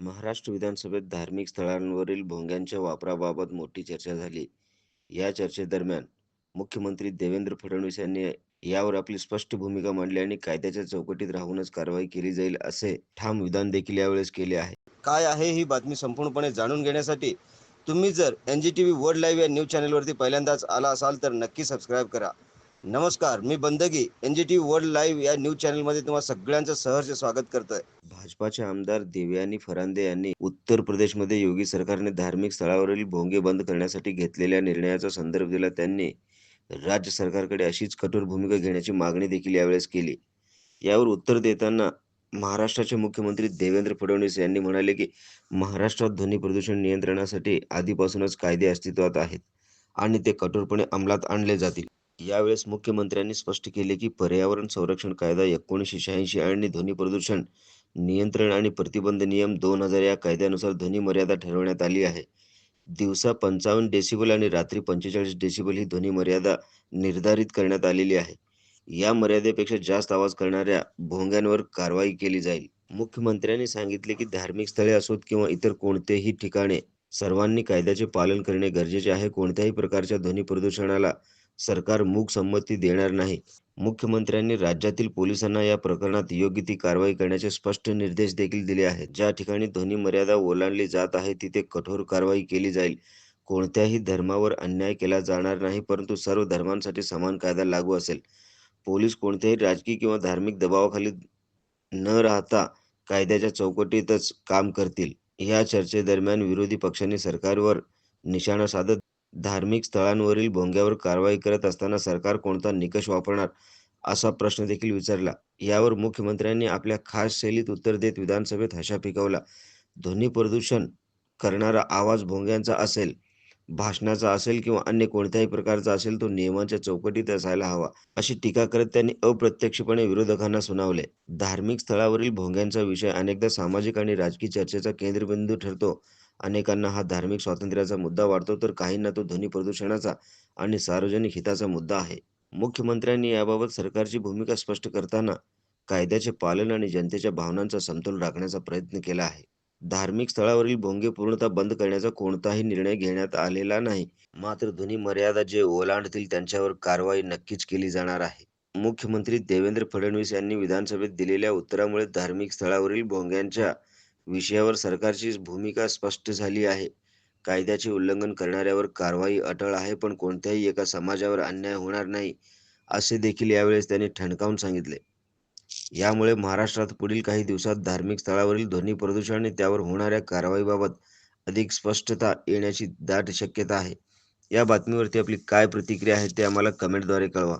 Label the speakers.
Speaker 1: महाराष्ट्र विधानसभेत धार्मिक स्थळांवरील भोंग्यांच्या वापराबाबत मोठी चर्चा झाली. या चर्चेदरम्यान मुख्यमंत्री देवेंद्र फडणवीस यांनी यावर आपली स्पष्ट भूमिका मांडली आणि कायद्याच्या चौकटीत राहूनच कारवाई केली जाईल असे ठाम विधान देखील यावेळेस केले आहे. काय आहे ही बातमी संपूर्णपणे जाणून घेण्यासाठी तुम्ही जर N G T V world live या न्यूज चॅनलवरती पहिल्यांदाच आला असाल तर नक्की सबस्क्राईब करा. नमस्कार मी Bandagi N G T world live या न्यूज चॅनलमध्ये तुम्हा सगळ्यांचं सहर्ष स्वागत करतोय. भाजपाचे आमदार देवयानी फरांदे यांनी उत्तर प्रदेशमध्ये योगी सरकारने धार्मिक स्थळावरील भोंगे बंद करण्यासाठी घेतलेल्या निर्णयाचा संदर्भ दिला. त्यांनी राज्य सरकारकडे अशीच कठोर भूमिका घेण्याची मागणी देखील यावेळेस केली. यावर उत्तर देताना महाराष्ट्राचे मुख्यमंत्री देवेंद्र फडणवीस यांनी म्हणाले की महाराष्ट्रात ध्वनी प्रदूषण नियंत्रणासाठी आधीपासूनच कायदे अस्तित्वात आहेत आणि ते कठोरपणे अंमलात आणले जातील. यावेळेस मुख्यमंत्र्यांनी स्पष्ट केले की पर्यावरण संरक्षण कायदा एकोणीसशे शहाऐंशी आणि ध्वनी प्रदूषण नियंत्रण आणि प्रतिबंध नियम दोन हजार या कायद्यानुसार ध्वनी मर्यादा ठरवण्यात आली आहे. दिवसा पंचावन्न डेसिबल आणि रात्री पंचेचाळीस डेसिबल ही ध्वनी मर्यादा निर्धारित करण्यात आलेली आहे. या मर्यादेपेक्षा जास्त आवाज करणाऱ्या भोंग्यांवर कारवाई केली जाईल. मुख्यमंत्र्यांनी सांगितले की धार्मिक स्थळे असोत किंवा इतर कोणतेही ठिकाणे सर्वांनी कायद्याचे पालन करणे गरजेचे आहे. कोणत्याही प्रकारच्या ध्वनी प्रदूषणाला सरकार मूक संमती देणार नाही. मुख्यमंत्र्यांनी राज्यातील पोलिसांना या प्रकरणात योग्य ती कारवाई करण्याचे स्पष्ट निर्देश देखील दिले आहेत. ज्या ठिकाणी ध्वनी मर्यादा ओलांडली जात आहे तिथे कठोर कारवाई केली जाईल. कोणत्याही धर्मावर अन्याय केला जाणार नाही परंतु सर्व धर्मांसाठी समान कायदा लागू असेल. पोलीस कोणत्याही राजकीय किंवा धार्मिक दबावाखाली न राहता कायद्याच्या चौकटीतच काम करतील. या चर्चेदरम्यान विरोधी पक्षांनी सरकारवर निशाणा साधत धार्मिक स्थळांवरील भोंग्यावर कारवाई करत असताना सरकार कोणता निकष वापरणार असा प्रश्न देखील विचारला. यावर मुख्यमंत्र्यांनी आपल्या खास शैलीत उत्तर देत विधानसभेत हशा पिकवला. ध्वनी प्रदूषण करणारा आवाज भोंग्यांचा असेल, भाषणाचा असेल किंवा अन्य कोणत्याही प्रकारचा असेल तो नियमांच्या चौकटीत असायला हवा, अशी टीका करत त्यांनी अप्रत्यक्षपणे विरोधकांना सुनावले. धार्मिक स्थळावरील भोंग्यांचा विषय अनेकदा सामाजिक आणि राजकीय चर्चेचा केंद्रबिंदू ठरतो. अनेकांना हा धार्मिक स्वातंत्र्याचा मुद्दा वाटतो तर काहींना तो ध्वनी प्रदूषणाचा आणि सार्वजनिक हिताचा मुद्दा आहे. मुख्यमंत्र्यांनी याबाबत सरकारची भूमिका स्पष्ट करताना कायद्याचे पालन आणि जनतेच्या भावनांचा समतोल राखण्याचा प्रयत्न केला आहे. धार्मिक स्थळावरील भोंगे पूर्णतः बंद करण्याचा कोणताही निर्णय घेण्यात आलेला नाही. मात्र ध्वनी मर्यादा जे ओलांडतील त्यांच्यावर कारवाई नक्कीच केली जाणार आहे. मुख्यमंत्री देवेंद्र फडणवीस यांनी विधानसभेत दिलेल्या उत्तरामुळे धार्मिक स्थळावरील भोंग्यांच्या विषयावर सरकारची भूमिका स्पष्ट झाली आहे. कायद्याचे उल्लंघन करणाऱ्यावर कारवाई अटळ आहे पण कोणत्याही एका समाजावर अन्याय होणार नाही, असे देखील यावेळेस त्यांनी ठणकावून सांगितले. यामुळे महाराष्ट्रात पुढील काही दिवसात धार्मिक स्थळावरील ध्वनी प्रदूषण आणि त्यावर होणाऱ्या कारवाईबाबत अधिक स्पष्टता येण्याची दाट शक्यता आहे. या बातमीवरती आपली काय प्रतिक्रिया आहे ते आम्हाला कमेंटद्वारे कळवा.